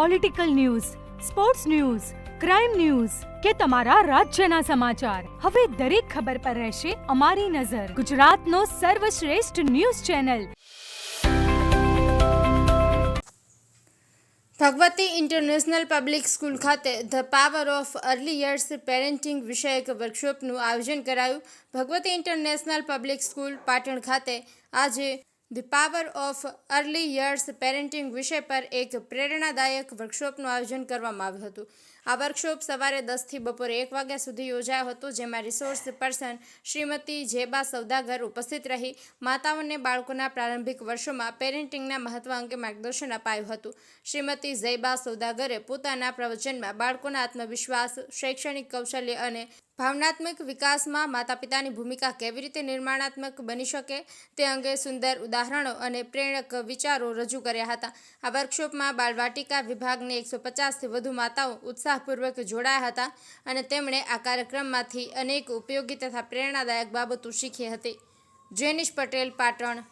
Political news sports news crime news કે તમારા રાજ્યના સમાચાર. હવે દરેક ખબર પર રહેશે અમારી નજર. ગુજરાતનો સર્વશ્રેષ્ઠ news channel. Bhagwati international public school ખાતે the power of early years parenting વિષયક વર્કશોપનું આયોજન કરાયું. Bhagwati international public school Patan ખાતે આજે the power of early years parenting વિષય પર એક પ્રેરણાદાયક વર્કશોપનું આયોજન કરવામાં આવ્યું હતું. આ વર્કશોપ સવારે દસથી બપોરે એક વાગ્યા સુધી યોજાયો હતો, જેમાં રિસોર્સ પર્સન શ્રીમતી જેબા સૌદાગર ઉપસ્થિત રહી. માતાઓને બાળકોના પ્રારંભિક વર્ષોમાં પેરેન્ટિંગના મહત્વ અંગે માર્ગદર્શન અપાયું હતું. શ્રીમતી જૈબા સૌદાગરે પોતાના પ્રવચનમાં બાળકોના આત્મવિશ્વાસ, શૈક્ષણિક કૌશલ્ય અને ભાવનાત્મક વિકાસમાં માતા પિતાની ભૂમિકા કેવી રીતે નિર્માણાત્મક બની શકે તે અંગે સુંદર ઉદાહરણો અને પ્રેરક વિચારો રજૂ કર્યા હતા. આ વર્કશોપમાં બાળવાટિકા વિભાગની એકસો પચાસથી વધુ માતાઓ ઉત્સાહપૂર્વક જોડાયા હતા અને તેમણે આ કાર્યક્રમમાંથી અનેક ઉપયોગી તથા પ્રેરણાદાયક બાબતો શીખી હતી. જેનિશ પટેલ, પાટણ.